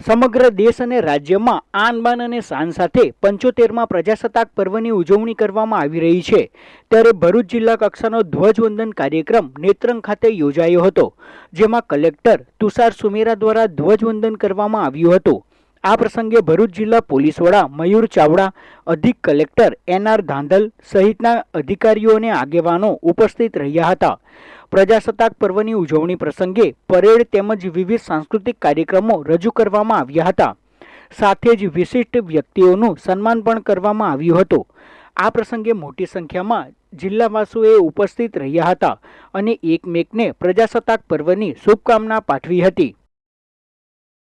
સમગ્ર દેશ અને રાજ્યમાં આન બાન અને શાન સાથે પંચોતેરમાં પ્રજાસત્તાક પર્વની ઉજવણી કરવામાં આવી રહી છે. ત્યારે ભરૂચ જિલ્લા કક્ષાનો ધ્વજવંદન કાર્યક્રમ નેત્રંગ ખાતે યોજાયો હતો, જેમાં કલેક્ટર તુષાર સુમેરા દ્વારા ધ્વજવંદન કરવામાં આવ્યું હતું. આ પ્રસંગે ભરૂચ જિલ્લા પોલીસ વડા મયુર ચાવડા, અધિક કલેક્ટર એન આર ધાંધલ સહિતના અધિકારીઓ અને આગેવાનો ઉપસ્થિત રહ્યા હતા. પ્રજાસત્તાક પર્વની ઉજવણી પ્રસંગે પરેડ તેમજ વિવિધ સાંસ્કૃતિક કાર્યક્રમો રજૂ કરવામાં આવ્યા હતા. સાથે જ વિશિષ્ટ વ્યક્તિઓનું સન્માન પણ કરવામાં આવ્યું હતું. આ પ્રસંગે મોટી સંખ્યામાં જિલ્લાવાસીઓએ ઉપસ્થિત રહ્યા હતા અને એકમેકને પ્રજાસત્તાક પર્વની શુભકામના પાઠવી હતી.